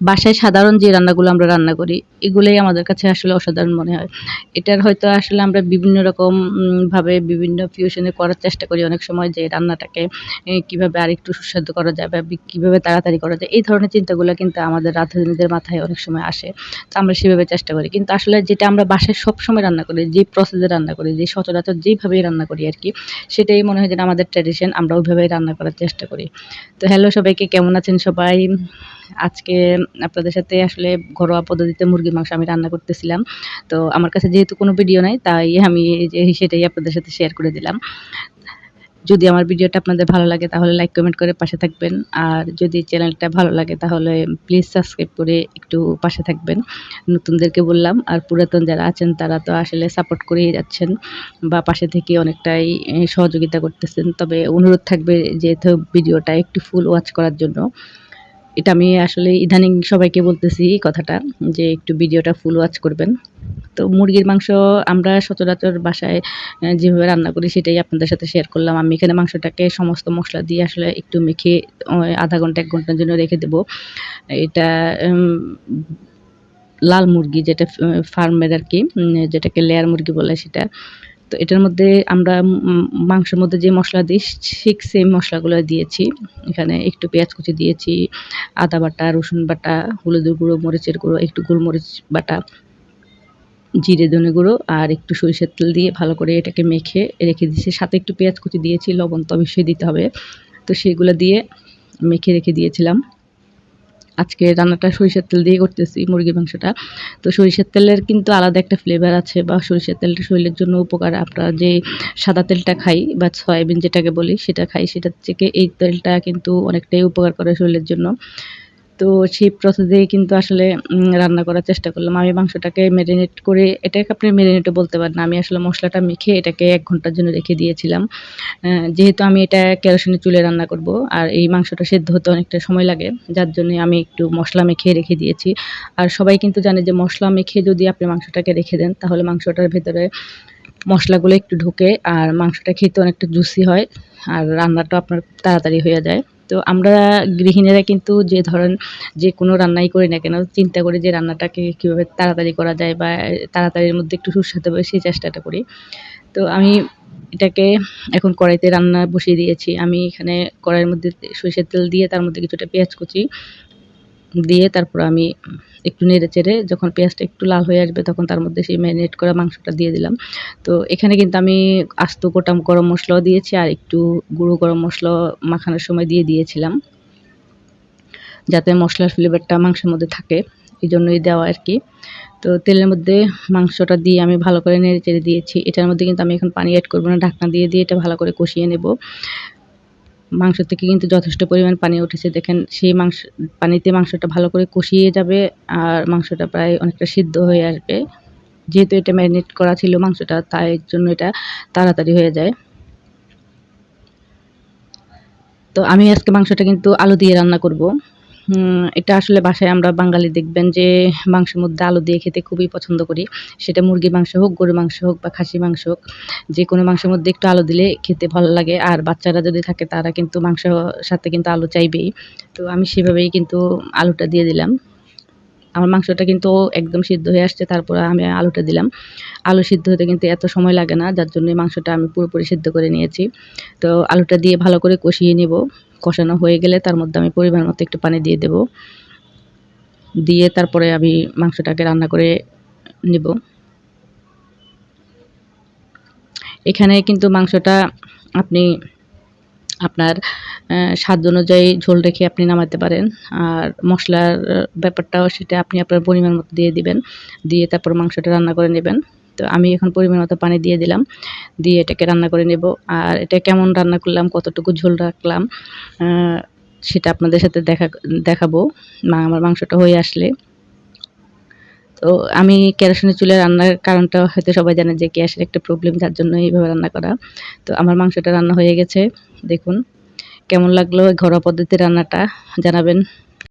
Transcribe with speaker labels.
Speaker 1: বাসায় সাধারণ যে রান্নাগুলো আমরা রান্না করি, এগুলোই আমাদের কাছে আসলে অসাধারণ মনে হয়। এটার হয়তো আসলে আমরা বিভিন্ন রকম ভাবে বিভিন্ন ফিউশনে করার চেষ্টা করি অনেক সময় যে রান্নাটাকে কীভাবে আরেকটু সুস্বাদু করা যায় বা কীভাবে তাড়াতাড়ি করা যায়, এই ধরনের চিন্তাগুলো কিন্তু আমাদের রাঁধুনিদের মাথায় অনেক সময় আসে। তো আমরা সেভাবে চেষ্টা করি। কিন্তু আসলে যেটা আমরা বাসায় সব সময় রান্না করি, যে প্রসেসে রান্না করি, যে সচরাচর যেভাবেই রান্না করি আর কি, সেটাই মনে হয় যেন আমাদের ট্র্যাডিশন আমরা ওইভাবেই রান্না করার চেষ্টা করি। তো হ্যালো সবাইকে, কেমন আছেন সবাই? আজকে আপনাদের সাথে আসলে ঘরোয়া পদ্ধতিতে মুরগির মাংস আমি রান্না করতেছিলাম। তো আমার কাছে যেহেতু কোনো ভিডিও নাই, তাই আমি সেটাই আপনাদের সাথে শেয়ার করে দিলাম। যদি আমার ভিডিওটা আপনাদের ভালো লাগে, তাহলে লাইক কমেন্ট করে পাশে থাকবেন। আর যদি চ্যানেলটা ভালো লাগে, তাহলে প্লিজ সাবস্ক্রাইব করে একটু পাশে থাকবেন। নতুনদেরকে বললাম, আর পুরাতন যারা আছেন, তারা তো আসলে সাপোর্ট করেই যাচ্ছেন বা পাশে থেকে অনেকটাই সহযোগিতা করতেছেন। তবে অনুরোধ থাকবে যেহেতু ভিডিওটা একটু ফুল ওয়াচ করার জন্য। এটা আমি আসলে ইদানিং সবাইকে বলতেছি এই কথাটা, যে একটু ভিডিওটা ফুল ওয়াচ করবেন। তো মুরগির মাংস আমরা সচরাচর বাসায় যেভাবে রান্না করি সেটাই আপনাদের সাথে শেয়ার করলাম। আমি এখানে মাংসটাকে সমস্ত মশলা দিয়ে আসলে একটু মেখে আধা ঘণ্টা, এক ঘণ্টার জন্য রেখে দেব। এটা লাল মুরগি, যেটা ফার্মের আর কি যেটাকে লেয়ার মুরগি বলে সেটা। তো এটার মধ্যে আমরা মাংসের মধ্যে যে মশলা দিই, ঠিক সেই মশলাগুলো দিয়েছি। এখানে একটু পেঁয়াজ কুচি দিয়েছি, আদা বাটা, রসুন বাটা হলুদের গুঁড়ো, মরিচের গুঁড়ো, একটু গোলমরিচ বাটা, জিরে ধনে গুঁড়ো আর একটু সরিষার তেল দিয়ে ভালো করে এটাকে মেখে রেখে দিয়েছি। সাথে একটু পেঁয়াজ কুচি দিয়েছি, লবণ তো অবশ্যই দিতে হবে। তো সেগুলো দিয়ে মেখে রেখে দিয়েছিলাম। আজকে রান্নাটা সরিষার তেল দিয়ে করতেছি মুরগি মাংসটা। তো সরিষার তেলের কিন্তু আলাদা একটা ফ্লেভার আছে বা সরিষার তেলটা শরীরের জন্য উপকার। আমরা যে সাদা তেলটা খাই বা সয়াবিন যেটাকে বলি, সেটা খাই, সেটার থেকে এই তেলটা কিন্তু অনেকটাই উপকার করে শরীরের জন্য। তো সেই প্রসেসে কিন্তু আসলে রান্না করার চেষ্টা করলাম। আমি মাংসটাকে ম্যারিনেট করে, এটাকে আপনি ম্যারিনেটও বলতে পারেন আমি আসলে মশলাটা মেখে এটাকে এক ঘণ্টার জন্য রেখে দিয়েছিলাম। যেহেতু আমি এটা কেরোসিনের চুলে রান্না করব, আর এই মাংসটা সেদ্ধ হতে অনেকটা সময় লাগে, যার জন্য আমি একটু মশলা মেখে রেখে দিয়েছি। আর সবাই কিন্তু জানে যে মশলা মেখে যদি আপনি মাংসটাকে রেখে দেন, তাহলে মাংসটার ভেতরে মশলাগুলো একটু ঢোকে, আর মাংসটা খেতে অনেকটা জুসি হয়, আর রান্নাটা আপনার তাড়াতাড়ি হয়ে যায়। তো আমরা গৃহিণীরা কিন্তু যে ধরেন, যে কোনো রান্নাই করি না কেন, চিন্তা করি যে রান্নাটাকে কীভাবে তাড়াতাড়ি করা যায় বা তাড়াতাড়ির মধ্যে একটু সুস্বাদু হবে, সেই চেষ্টাটা করি। তো আমি এটাকে এখন কড়াইতে রান্না বসিয়ে দিয়েছি। আমি এখানে কড়াইয়ের মধ্যে সরিষার তেল দিয়ে তার মধ্যে কিছুটা পেঁয়াজ কুচি দিয়ে তারপর আমি একটু নেড়ে চেড়ে যখন পেঁয়াজটা একটু লাল হয়ে আসবে তখন তার মধ্যে সেই ম্যারিনেট করা মাংসটা দিয়ে দিলাম। তো এখানে কিন্তু আমি আস্ত গোটা গরম মশলাও দিয়েছি আর একটু গুঁড়ো গরম মশলা মাখানোর সময় দিয়ে দিয়েছিলাম। যাতে মশলার ফ্লেভারটা মাংসের মধ্যে থাকে এই জন্যই দেওয়া আর কি। তো তেলের মধ্যে মাংসটা দিয়ে আমি ভালো করে নেড়ে চেড়ে দিয়েছি। এটার মধ্যে কিন্তু আমি এখন পানি অ্যাড করব না, ঢাকনা দিয়ে দিয়ে এটা ভালো করে কষিয়ে নেব। মাংস থেকে কিন্তু যথেষ্ট পরিমাণ পানি উঠেছে। দেখেন সেই মাংস, পানিতে মাংসটা ভালো করে কষিয়ে যাবে আর মাংসটা প্রায় অনেকটা সিদ্ধ হয়ে আসবে। যেহেতু এটা ম্যারিনেট করা ছিল মাংসটা, তাই জন্য এটা তাড়াতাড়ি হয়ে যায়। তো আমি আজকে মাংসটা কিন্তু আলু দিয়ে রান্না করব। এটা আসলে বাসায় আমরা বাঙালি দেখবেন যে মাংসের মধ্যে আলু দিয়ে খেতে খুবই পছন্দ করি। সেটা মুরগির মাংস হোক, গরুর মাংস হোক বা খাসি মাংস হোক, যে কোনো মাংসের মধ্যে একটু আলু দিলে খেতে ভালো লাগে। আর বাচ্চারা যদি থাকে তারা কিন্তু মাংস সাথে কিন্তু আলু চাইবেই। তো আমি সেভাবেই কিন্তু আলুটা দিয়ে দিলাম। আমার মাংসটা কিন্তু একদম সিদ্ধ হয়ে আসছে, তারপর আমি আলুটা দিলাম। আলু সিদ্ধ হতে কিন্তু এত সময় লাগে না, যার জন্য মাংসটা আমি পুরোপুরি সিদ্ধ করে নিয়েছি। তো আলুটা দিয়ে ভালো করে কষিয়ে নেব। কষানো হয়ে গেলে তার মধ্যে আমি পরিমাণ মতো একটু পানি দিয়ে দেব। দিয়ে তারপরে আমি মাংসটাকে রান্না করে নেব। এখানে কিন্তু মাংসটা আপনি আপনার স্বাদ অনুযায়ী ঝোল রেখে আপনি নামাতে পারেন। আর মশলার ব্যাপারটাও সেটা আপনি আপনার পরিমাণ মতো দিয়ে দিবেন। দিয়ে তারপর মাংসটা রান্না করে নেবেন। তো আমি এখন পরিমাণ মতো পানি দিয়ে দিলাম। দিয়ে এটাকে রান্না করে নেব। আর এটা কেমন রান্না করলাম, কতটুকু ঝোল রাখলাম সেটা আপনাদের সাথে দেখা, দেখাবো। মা, আমার মাংসটা হয়ে আসলে। তো আমি কেরোসিনের চুলে রান্নার কারণটা হয়তো সবাই জানে যে গ্যাসের একটা প্রবলেম, যার জন্য এইভাবে রান্না করা। তো আমার মাংসটা রান্না হয়ে গেছে। দেখুন, কেমন লাগল ঘরোয়া পদ্ধতির রান্নাটা, জানাবেন।